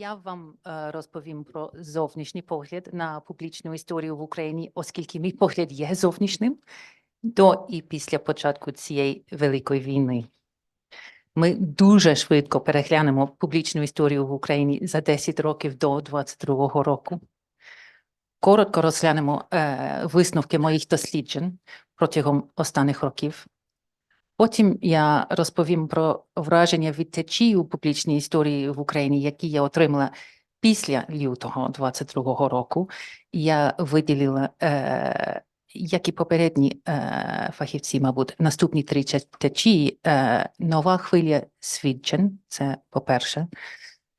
Я вам е, розповім про зовнішній погляд на публічну історію в Україні, оскільки мій погляд є зовнішнім до і після початку цієї великої війни. Ми дуже швидко переглянемо публічну історію в Україні за 10 років до 22 року. Коротко розглянемо е, висновки моїх досліджень протягом останніх років. Потім я розповім про враження від течії у публічній історії в Україні, які я отримала після лютого 22-го року. Я виділила, е, як і попередні е, фахівці, мабуть, наступні три течії. Е, нова хвиля свідчень, це по-перше,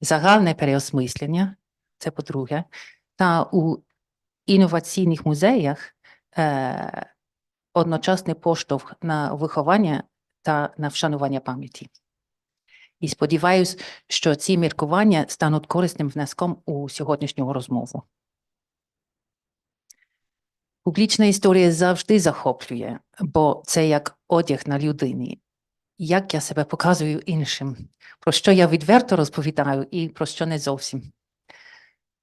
загальне переосмислення, це по-друге, та у інноваційних музеях е, одночасний поштовх на виховання та на вшанування пам'яті. І сподіваюся, що ці міркування стануть корисним внеском у сьогоднішню розмову. Публічна історія завжди захоплює, бо це як одяг на людині. Як я себе показую іншим, про що я відверто розповідаю і про що не зовсім.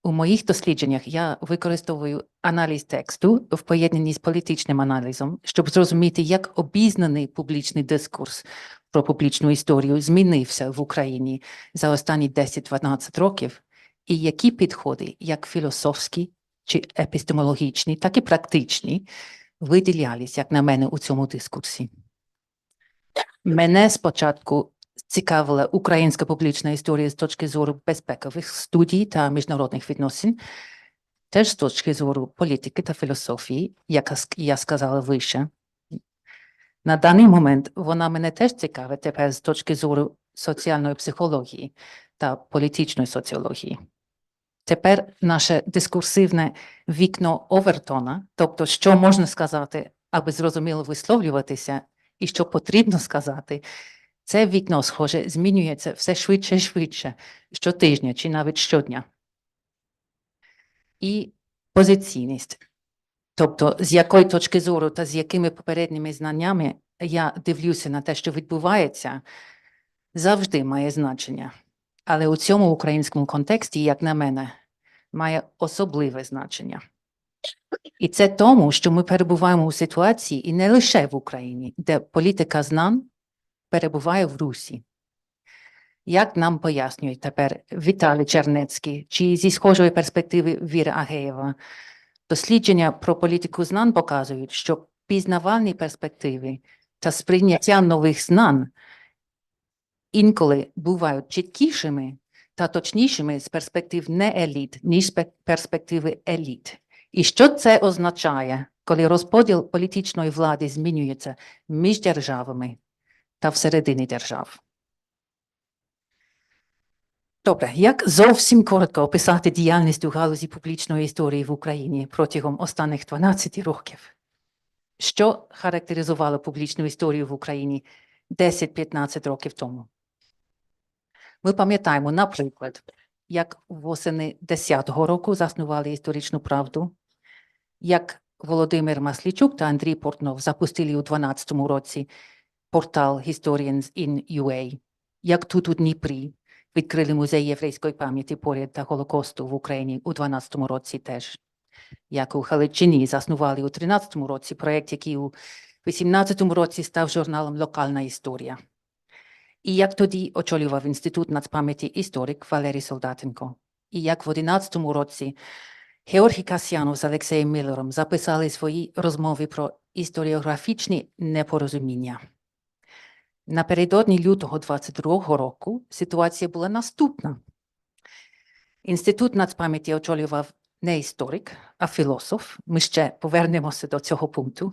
У моїх дослідженнях я використовую аналіз тексту в поєднанні з політичним аналізом, щоб зрозуміти, як обізнаний публічний дискурс про публічну історію змінився в Україні за останні 10-12 років, і які підходи, як філософські чи епістемологічні, так і практичні, виділялись, як на мене, у цьому дискурсі. Мене спочатку цікавила українська публічна історія з точки зору безпекових студій та міжнародних відносин, теж з точки зору політики та філософії, як я сказала вище. На даний момент вона мене теж цікавить тепер з точки зору соціальної психології та політичної соціології. Тепер наше дискурсивне вікно Овертона, тобто що можна сказати, аби зрозуміло висловлюватися, і що потрібно сказати, це вікно, схоже, змінюється все швидше і швидше, щотижня чи навіть щодня. І позиційність. Тобто, з якої точки зору та з якими попередніми знаннями я дивлюся на те, що відбувається, завжди має значення. Але у цьому українському контексті, як на мене, має особливе значення. І це тому, що ми перебуваємо у ситуації, і не лише в Україні, де політика знань перебуває в Русі. Як нам пояснює тепер Віталій Чернецький, чи зі схожої перспективи Віра Агеєва, дослідження про політику знань показують, що пізнавальні перспективи та сприйняття нових знань інколи бувають чіткішими та точнішими з перспектив не еліт, ніж з пе- перспективи еліт. І що це означає, коли розподіл політичної влади змінюється між державами та всередині держав? Добре, як зовсім коротко описати діяльність у галузі публічної історії в Україні протягом останніх 12 років? Що характеризувало публічну історію в Україні 10-15 років тому? Ми пам'ятаємо, наприклад, як восени 10-го року заснували історичну правду, як Володимир Маслічук та Андрій Портнов запустили у 12-му році портал Historians in UA, як тут у Дніпрі відкрили музей єврейської пам'яті поряд та Голокосту в Україні у 12-му році теж, як у Халичині заснували у 13-му році проєкт, який у 18-му році став журналом Локальна історія. І як тоді очолював Інститут нацпам'яті історик Валерій Солдатенко. І як в 11-му році Георгій Касьянов з Олексієм Міллером записали свої розмови про історіографічні непорозуміння. Напередодні лютого 22-го року ситуація була наступна. Інститут нацпам'яті очолював не історик, а філософ. Ми ще повернемося до цього пункту.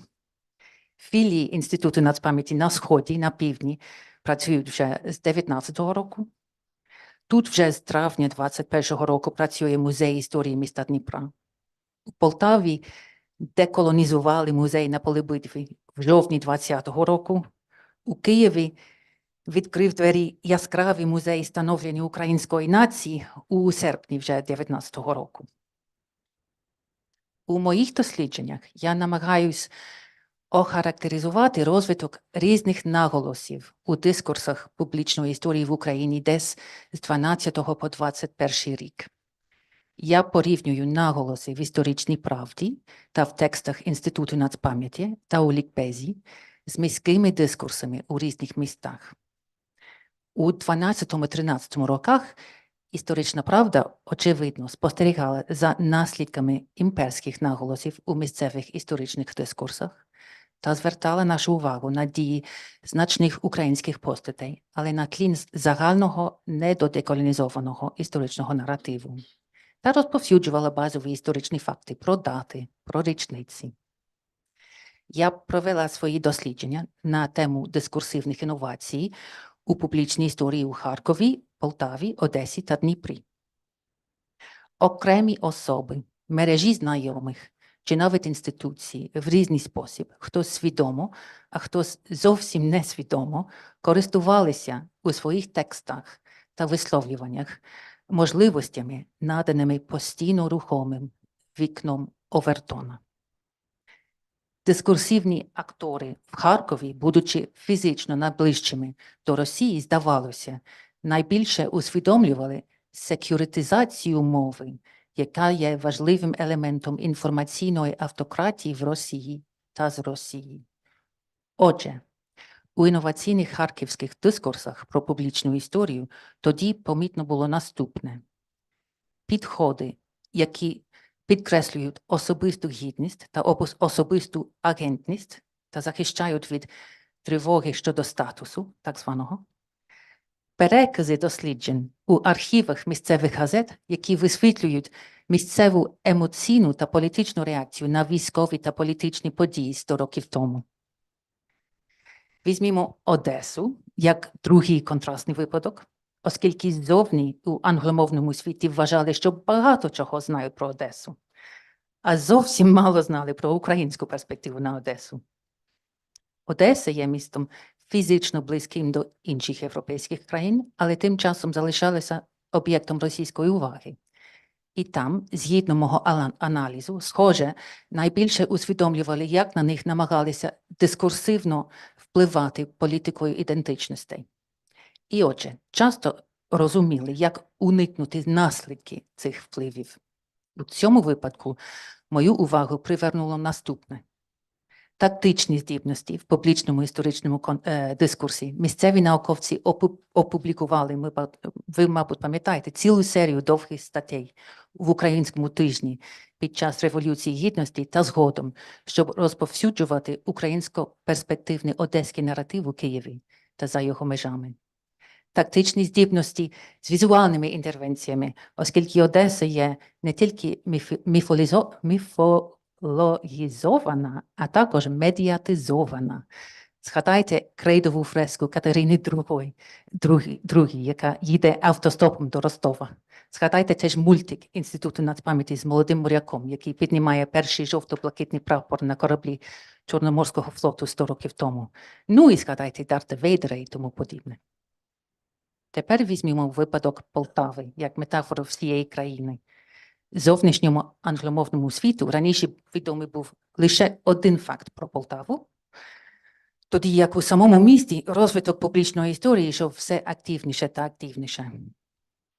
Філії Інституту нацпам'яті на Сході, на півдні працюють вже з 19-го року. Тут вже з травня 21-го року працює музей історії міста Дніпра. У Полтаві деколонізували музей на поле битви в жовтні 20-го року. У Києві відкрив двері яскравий музей становлення української нації у серпні вже 19-го року. У моїх дослідженнях я намагаюсь охарактеризувати розвиток різних наголосів у дискурсах публічної історії в Україні десь з 12 по 21 рік. Я порівнюю наголоси в історичній правді та в текстах Інституту нацпам'яті та у лікбезі з міськими дискурсами у різних містах. У 12-13 роках історична правда, очевидно, спостерігала за наслідками імперських наголосів у місцевих історичних дискурсах та звертала нашу увагу на дії значних українських постатей, але на тлі з- загального недодеколонізованого історичного наративу та розповсюджувала базові історичні факти про дати, про річниці. Я провела свої дослідження на тему дискурсивних інновацій у публічній історії у Харкові, Полтаві, Одесі та Дніпрі. Окремі особи, мережі знайомих чи навіть інституції в різний спосіб, хтось свідомо, а хтось зовсім несвідомо, користувалися у своїх текстах та висловлюваннях можливостями, наданими постійно рухомим вікном Овертона. Дискурсивні актори в Харкові, будучи фізично найближчими до Росії, здавалося, найбільше усвідомлювали секюритизацію мови, яка є важливим елементом інформаційної автократії в Росії та з Росії. Отже, у інноваційних харківських дискурсах про публічну історію тоді помітно було наступне: підходи, які підкреслюють особисту гідність та особисту агентність та захищають від тривоги щодо статусу, так званого, перекази досліджень у архівах місцевих газет, які висвітлюють місцеву емоційну та політичну реакцію на військові та політичні події 100 років тому. Візьмімо Одесу як другий контрастний випадок, оскільки ззовні у англомовному світі вважали, що багато чого знають про Одесу, а зовсім мало знали про українську перспективу на Одесу. Одеса є містом фізично близьким до інших європейських країн, але тим часом залишалася об'єктом російської уваги. І там, згідно мого аналізу, схоже, найбільше усвідомлювали, як на них намагалися дискурсивно впливати політикою ідентичностей. І отже, часто розуміли, як уникнути наслідки цих впливів. У цьому випадку мою увагу привернуло наступне. Тактичні здібності в публічному історичному е, дискурсі. Місцеві науковці опублікували, ми, ви, мабуть, пам'ятаєте, цілу серію довгих статей в українському тижні під час Революції Гідності та згодом, щоб розповсюджувати українсько-перспективний одеський наратив у Києві та за його межами. Тактичні здібності з візуальними інтервенціями, оскільки Одеса є не тільки міфолізо- міфологізована, а також медіатизована. Згадайте крейдову фреску Катерини II, другі, другі, яка їде автостопом до Ростова. Згадайте теж мультик Інституту нацпам'яті з молодим моряком, який піднімає перший жовто-блакитний прапор на кораблі Чорноморського флоту 100 років тому. Ну і згадайте Дарта Вейдера і тому подібне. Тепер візьмемо випадок Полтави як метафору всієї країни. Зовнішньому англомовному світу раніше відомий був лише один факт про Полтаву, тоді як у самому місті розвиток публічної історії йшов все активніше та активніше.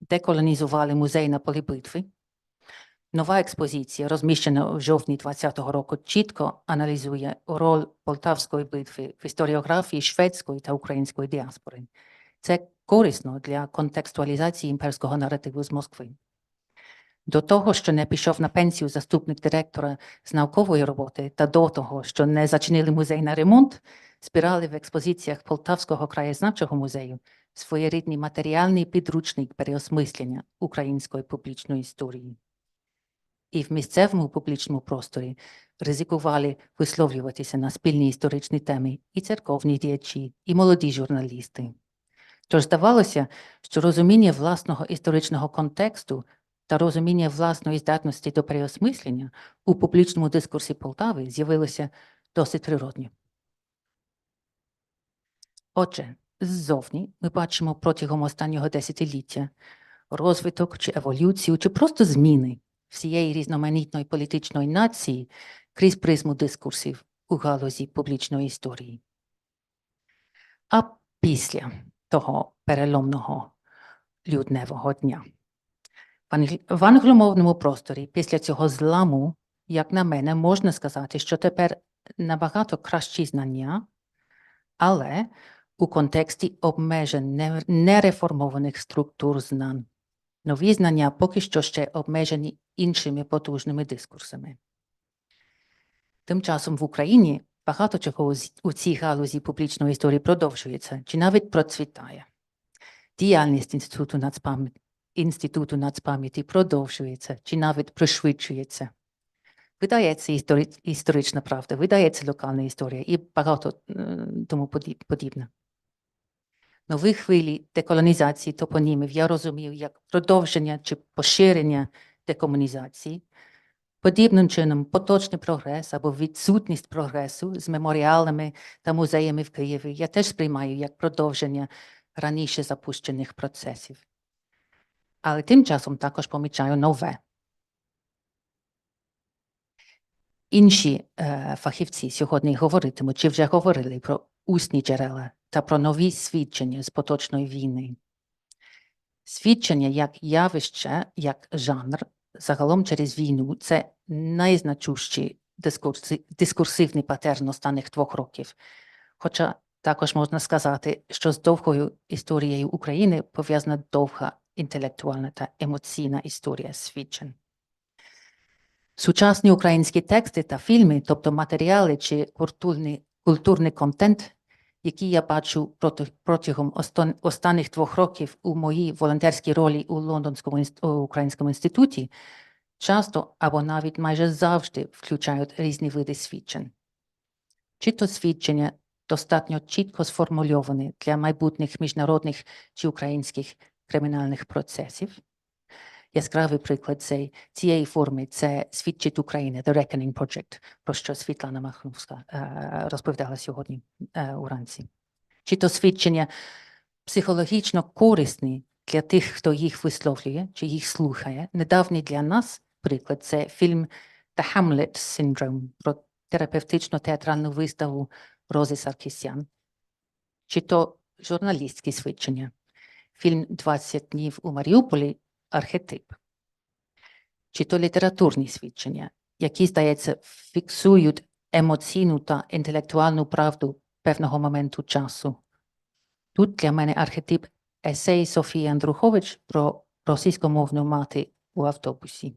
Деколонізували музей на полі битви. Нова експозиція, розміщена в жовтні 2020 року, чітко аналізує роль Полтавської битви в історіографії шведської та української діаспори. Це корисно для контекстуалізації імперського наративу з Москви. До того, що не пішов на пенсію заступник директора з наукової роботи, та до того, що не зачинили музей на ремонт, збирали в експозиціях Полтавського краєзнавчого музею своєрідний матеріальний підручник переосмислення української публічної історії. І в місцевому публічному просторі ризикували висловлюватися на спільні історичні теми і церковні діячі, і молоді журналісти. Тож здавалося, що розуміння власного історичного контексту та розуміння власної здатності до переосмислення у публічному дискурсі Полтави з'явилося досить природні. Отже, ззовні ми бачимо протягом останнього десятиліття розвиток чи еволюцію, чи просто зміни всієї різноманітної політичної нації крізь призму дискурсів у галузі публічної історії. А після того переломного людневого дня. В англ- англомовному просторі після цього зламу, як на мене, можна сказати, що тепер набагато кращі знання, але у контексті обмежень нереформованих структур знань. Нові знання поки що ще обмежені іншими потужними дискурсами. Тим часом в Україні багато чого у цій галузі публічної історії продовжується чи навіть процвітає. Діяльність Інституту нацпам'яті, Інституту нацпам'яті продовжується чи навіть пришвидшується. Видається історична правда, видається локальна історія і багато е, тому подібне. Нові хвилі деколонізації топонімів я розумів як продовження чи поширення декомунізації. Подібним чином, поточний прогрес або відсутність прогресу з меморіалами та музеями в Києві я теж сприймаю як продовження раніше запущених процесів. Але тим часом також помічаю нове. Інші е, фахівці сьогодні говоритимуть чи вже говорили про усні джерела та про нові свідчення з поточної війни. Свідчення як явище, як жанр, загалом через війну це найзначущий дискурси, дискурсивний патерн останніх двох років. Хоча також можна сказати, що з довгою історією України пов'язана довга інтелектуальна та емоційна історія свідчень. Сучасні українські тексти та фільми, тобто матеріали чи культурний, культурний контент, який я бачу протягом останніх двох років у моїй волонтерській ролі у Лондонському Українському інституті, часто або навіть майже завжди включають різні види свідчень. Чи то свідчення достатньо чітко сформульовані для майбутніх міжнародних чи українських кримінальних процесів. Яскравий приклад цей, цієї форми це «Свідчить Україна» The Reckoning Project, про що Світлана Махновська е, розповідала сьогодні е, уранці. Чи то свідчення психологічно корисні для тих, хто їх висловлює чи їх слухає. Недавній для нас приклад це фільм The Hamlet Syndrome про терапевтичну театральну виставу Рози Саркісян. Чи то журналістські свідчення. Фільм «20 днів у Маріуполі архетип. Чи то літературні свідчення, які, здається, фіксують емоційну та інтелектуальну правду певного моменту часу. Тут для мене архетип есей Софії Андрухович про російськомовну мати у автобусі.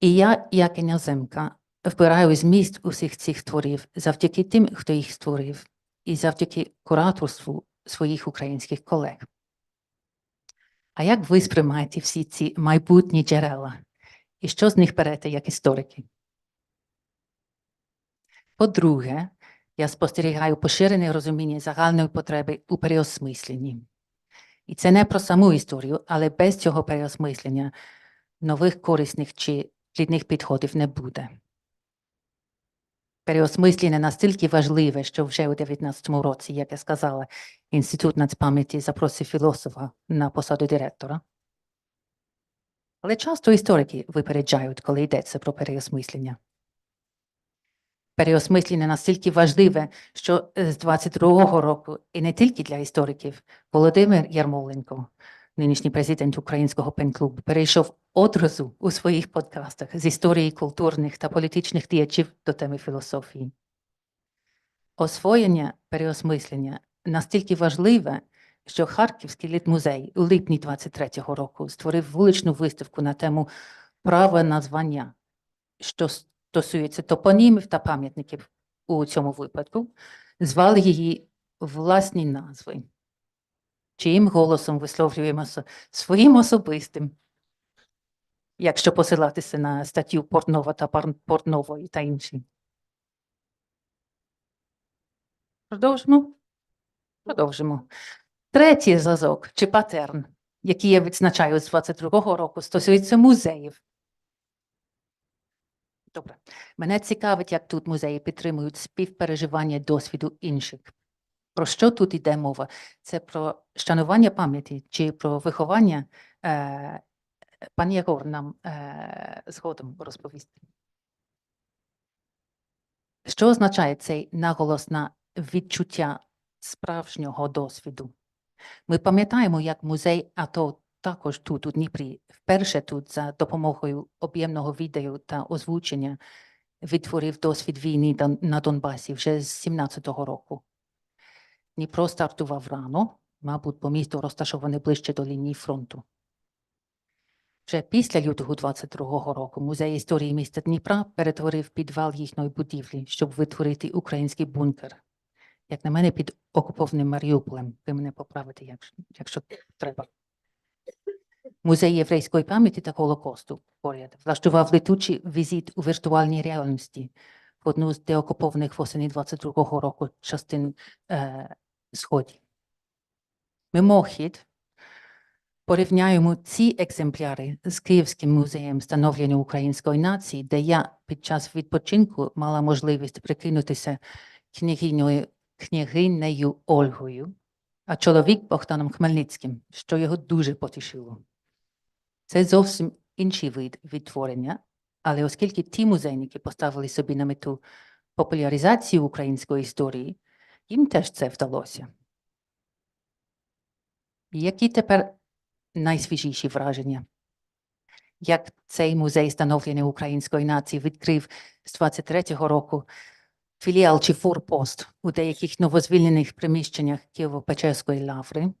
І я, як іноземка, вбираю зміст усіх цих творів завдяки тим, хто їх створив, і завдяки кураторству своїх українських колег. А як ви сприймаєте всі ці майбутні джерела? І що з них берете як історики? По-друге, я спостерігаю поширене розуміння загальної потреби у переосмисленні. І це не про саму історію, але без цього переосмислення нових корисних чи плідних підходів не буде. Переосмислення настільки важливе, що вже у 19-му році, як я сказала, Інститут нацпам'яті запросив філософа на посаду директора. Але часто історики випереджають, коли йдеться про переосмислення. Переосмислення настільки важливе, що з 22-го року, і не тільки для істориків, Володимир Ярмоленко, нинішній президент Українського пен-клубу, перейшов одразу у своїх подкастах з історії культурних та політичних діячів до теми філософії. Освоєння переосмислення настільки важливе, що Харківський літмузей у липні 23-го року створив вуличну виставку на тему право на звання, що стосується топонімів та пам'ятників у цьому випадку, звали її власні назви. Чиїм голосом висловлюємося своїм особистим, якщо посилатися на статтю Портнова та Портнової та інші. Продовжимо? Продовжимо. Третій зразок чи патерн, який я відзначаю з 22-го року, стосується музеїв. Добре. Мене цікавить, як тут музеї підтримують співпереживання досвіду інших. Про що тут йде мова? Це про шанування пам'яті чи про виховання? Е, пан Єгор нам е, згодом розповість. Що означає цей наголос на відчуття справжнього досвіду? Ми пам'ятаємо, як музей АТО також тут, у Дніпрі, вперше тут за допомогою об'ємного відео та озвучення відтворив досвід війни на Донбасі вже з 17-го року. Дніпро стартував рано, мабуть, бо місто розташоване ближче до лінії фронту. Вже після лютого 22-го року музей історії міста Дніпра перетворив підвал їхньої будівлі, щоб витворити український бункер. Як на мене, під окупованим Маріуполем. Ви мене поправите, якщо, якщо треба. Музей єврейської пам'яті та Голокосту поряд влаштував летучий візит у віртуальній реальності в одну з деокупованих восени 22-го року частин е, Сході. Мимохід порівняємо ці екземпляри з Київським музеєм встановлення української нації, де я під час відпочинку мала можливість прикинутися княгинею, княгинею Ольгою, а чоловік Богданом Хмельницьким, що його дуже потішило. Це зовсім інший вид відтворення, але оскільки ті музейники поставили собі на мету популяризацію української історії, їм теж це вдалося. Які тепер найсвіжіші враження? Як цей музей становлення української нації відкрив з 23-го року філіал чи форпост у деяких новозвільнених приміщеннях Києво-Печерської лаври?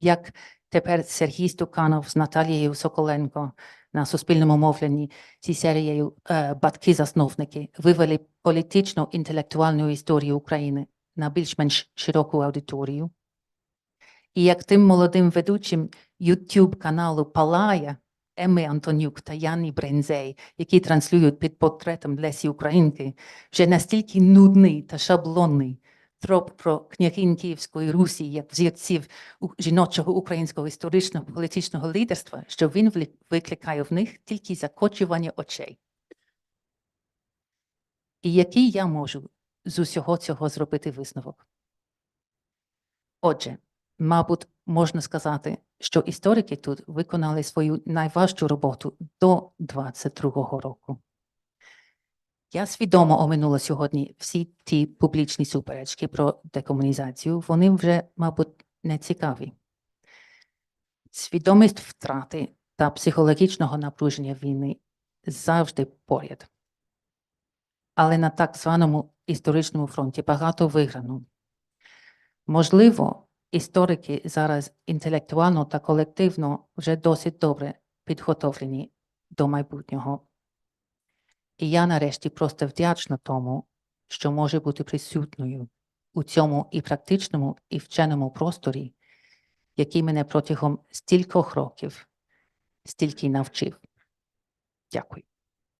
Як тепер Сергій Стуканов з Наталією Соколенко на суспільному мовленні зі серією Батьки-засновники вивели політичну інтелектуальну історію України на більш-менш широку аудиторію? І як тим молодим ведучим YouTube каналу Палая Еми Антонюк та Яні Брензей, які транслюють під портретом Лесі Українки, вже настільки нудний та шаблонний троп про княгинь Київської Русі як взірців жіночого українського історичного політичного лідерства, що він викликає в них тільки закочування очей. І який я можу з усього цього зробити висновок? Отже, мабуть, можна сказати, що історики тут виконали свою найважчу роботу до 22-го року. Я свідомо оминула сьогодні всі ті публічні суперечки про декомунізацію. Вони вже, мабуть, не цікаві. Свідомість втрати та психологічного напруження війни завжди поряд. Але на так званому історичному фронті багато виграно. Можливо, історики зараз інтелектуально та колективно вже досить добре підготовлені до майбутнього. І я нарешті просто вдячна тому, що може бути присутньою у цьому і практичному, і вченому просторі, який мене протягом стількох років стільки навчив. Дякую.